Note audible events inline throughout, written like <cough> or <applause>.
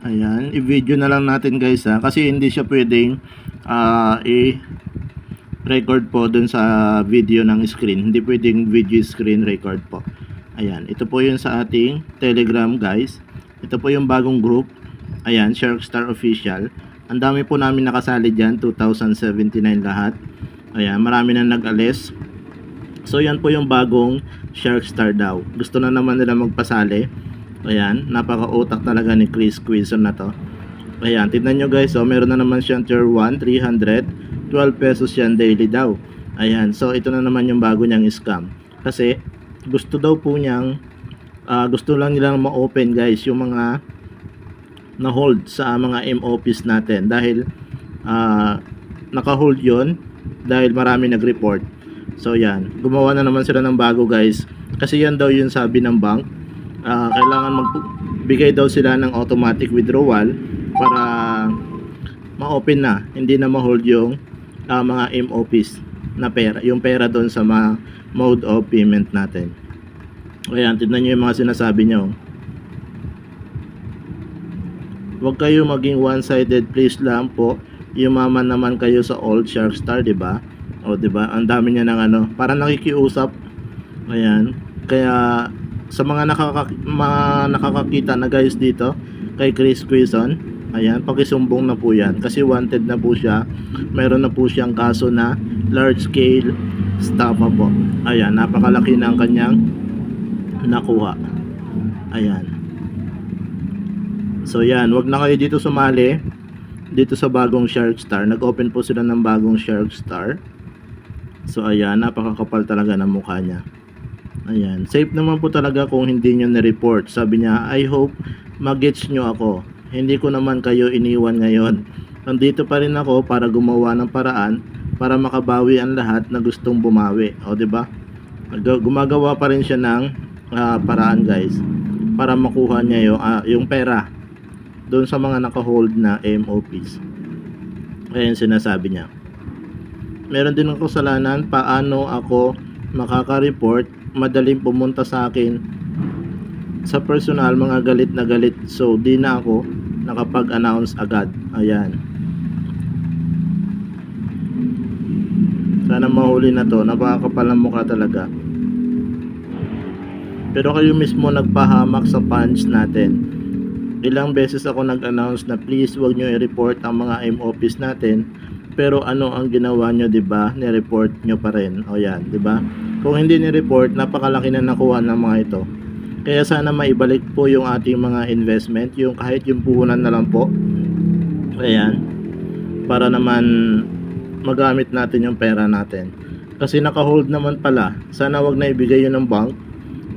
Ayan, i-video na lang natin guys ha kasi hindi siya pwedeng ah, i-record po dun sa video ng screen. Hindi pwedeng video screen record po. Ayan, ito po yun sa ating Telegram guys. Ito po yung bagong group. Ayan, Sharkstar Official. Ang dami po namin nakasali dyan, 2079 lahat. Ayan, marami na nag-alis. So yan po yung bagong Sharkstar daw. Gusto na naman nila magpasali. Ayan, napaka-utak talaga ni Chris Quizon na to. Ayan, tignan nyo guys, oh, meron na naman siyang tier 1, 300, 12 pesos yan daily daw. Ayan, so ito na naman yung bago niyang scam. Kasi, gusto daw po niyang, ah, gusto lang nilang ma-open guys, yung mga na-hold sa mga MOPs natin. Dahil, ah, naka-hold yon dahil marami nag-report. So yan, gumawa na naman sila ng bago guys. Kasi yan daw yung sabi ng bank. Ah, kailangan magbigay daw sila ng automatic withdrawal para ma-open na, hindi na ma-hold yung ah, mga MOPs na pera, yung pera doon sa mga mode of payment natin. Ayan, tignan nyo yung mga sinasabi nyo. Huwag kayo maging one-sided please lang po. Yumaman naman kayo sa old Shark Star, 'di ba? O 'di ba? Ang dami niya ng ano, para nakikiusap. Ayan. Kaya sa mga nakaka mga nakakakita na guys dito kay Chris Quizon, ayan, pakisumbong na po 'yan kasi wanted na po siya. Meron na po siyang kaso na large scale estafa po. Ayan, napakalaki ng kanyang nakuha. Ayan. So yan, wag na kayo dito sumali dito sa bagong Shark Star. Nag-open po sila ng bagong Shark Star. So ayan, napakakapal talaga ng mukha niya. Ayan, safe naman po talaga kung hindi nyo na-report. Sabi niya, I hope magets nyo ako. Hindi ko naman kayo iniwan ngayon. Nandito pa rin ako para gumawa ng paraan para makabawi ang lahat na gustong bumawi. O, di ba? Gu- Gumagawa pa rin siya ng ah, paraan, guys, para makuha niya yung, ah, yung pera doon sa mga naka-hold na MOPs. Ayan sinasabi niya. Meron din ng kasalanan paano ako makaka-report madaling pumunta sa akin sa personal mga galit na galit. So di na ako nakapag-announce agad. Ayan. Sana mahuli na to. Napakakapal ng mukha talaga. Pero kayo mismo nagpahamak sa punch natin. Ilang beses ako nag-announce na please wag nyo i-report ang mga MOPs natin. Pero ano ang ginawa nyo 'di ba? Ni-report nyo pa rin. O yan 'di ba kung hindi ni-report napakalaki na nakuha ng mga ito. Kaya sana maibalik po yung ating mga investment yung kahit yung puhunan na lang po. Ayan. Para naman magamit natin yung pera natin. Kasi naka-hold naman pala. Sana wag na ibigay yun ng bank.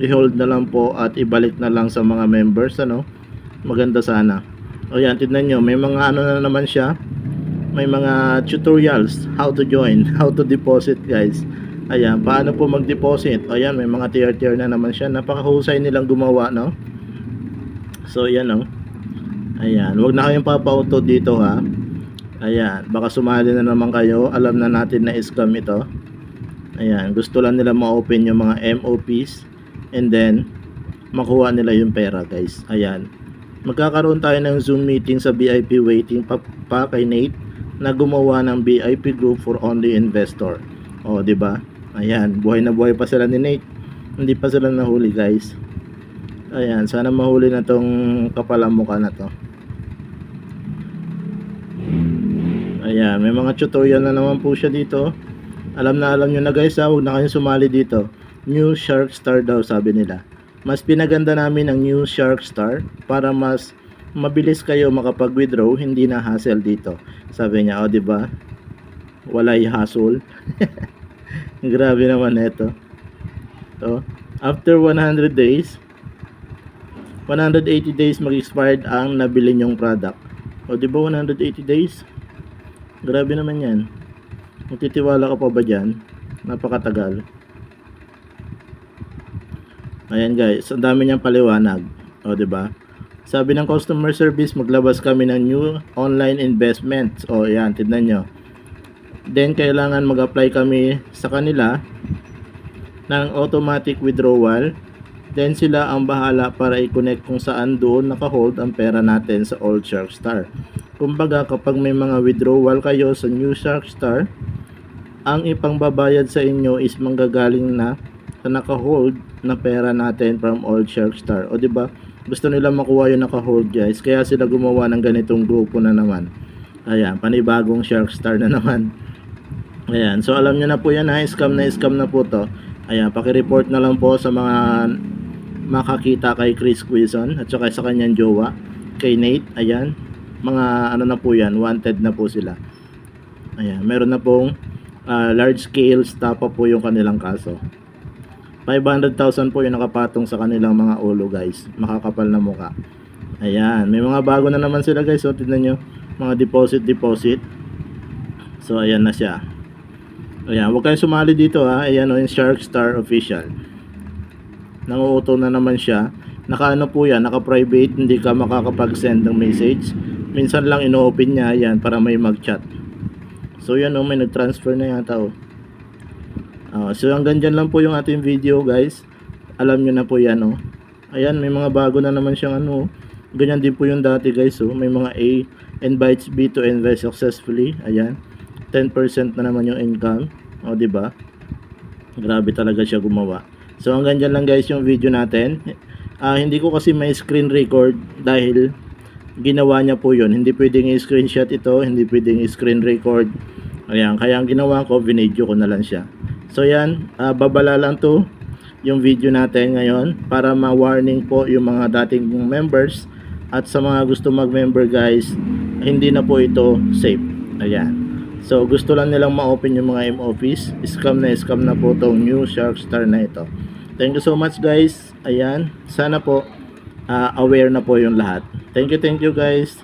I-hold na lang po at ibalik na lang sa mga members ano? Maganda sana. O yan tignan nyo. May mga ano na naman siya. May mga tutorials. How to join. <laughs> How to deposit guys ayan paano po mag deposit o yan may mga tier tier na naman siya. Napakahusay nilang gumawa no? So yan no? Ayan wag na kayong papauto dito ha? Ayan baka sumali na naman kayo. Alam na natin na scam ito. Ayan gusto lang nila ma-open yung mga MOPs and then makuha nila yung pera guys. Ayan magkakaroon tayo ng Zoom meeting sa VIP waiting pa, pa kay Nate na gumawa ng VIP group for only investor. O, di ba? Ayan, buhay na buhay pa sila ni Nate. Hindi pa sila nahuli, guys. Ayan, sana mahuli na tong kapalang mukha na to. Ayan, may mga tutorial na naman po siya dito. Alam na alam nyo na guys, ha, huwag na kayong sumali dito. New Shark Star daw, sabi nila. Mas pinaganda namin ang New Shark Star para mas mabilis kayo makapag-withdraw, hindi na hassle dito. Sabi niya, oh, di ba? Walay hassle. <laughs> <laughs> Grabe naman ito. So, after 100 days, 180 days mag-expired ang nabili nyong product. O, di ba 180 days? Grabe naman yan. Magtitiwala ka pa ba dyan? Napakatagal. Ayan guys, ang dami niyang paliwanag. O, di ba? Sabi ng customer service, maglabas kami ng new online investments. O, yan, tignan nyo. Then, kailangan mag-apply kami sa kanila ng automatic withdrawal Then sila ang bahala para i-connect kung saan doon naka-hold ang pera natin sa Old Sharkstar. Kumbaga kapag may mga withdrawal kayo sa New Sharkstar, ang ipangbabayad sa inyo is manggagaling na sa naka-hold na pera natin from Old Sharkstar. O 'di ba? Gusto nila makuha yung naka-hold guys, kaya sila gumawa ng ganitong grupo na naman. Ayan, panibagong Sharkstar na naman. Ayan, so alam nyo na po yan ha, scam na scam na po to. Ayan, paki-report na lang po sa mga makakita kay Chris Quizon at saka sa kanyang jowa, kay Nate. Ayan, mga ano na po yan, wanted na po sila. Ayan, meron na pong ah, large scale stop po yung kanilang kaso. 500,000 po yung nakapatong sa kanilang mga ulo guys. Makakapal na muka. Ayan, may mga bago na naman sila guys. So, tignan nyo, mga deposit deposit. So, ayan na siya. Ayan, huwag kayong sumali dito ha. Ayan o, yung Shark Star Official. Nanguuto na naman siya. Naka ano po yan, naka-private, hindi ka makakapag-send ng message. Minsan lang ino-open niya yan para may mag-chat. So yan o, may nag-transfer na yata o. Ah, so hanggang dyan lang po yung ating video guys. Alam nyo na po yan o. Ayan, may mga bago na naman siyang ano. Ganyan din po yung dati guys o. May mga A invites B to invest successfully. Ayan. 10% na naman yung income. O, di ba? Grabe talaga siya gumawa. So hanggang dyan lang guys yung video natin. Ah, hindi ko kasi may screen record dahil ginawa niya po yun. Hindi pwedeng i-screenshot ito, hindi pwedeng i-screen record. Ayan, kaya ang ginawa ko, vinidyo ko na lang siya. So yan, ah, babala lang to yung video natin ngayon para ma-warning po yung mga dating members at sa mga gusto mag-member guys, hindi na po ito safe. Ayan. So gusto lang nilang ma-open yung mga M-Office. Scam na scam na po tong new Sharkstar na ito. Thank you so much guys. Ayan. Sana po ah, aware na po yung lahat. Thank you, thank you guys.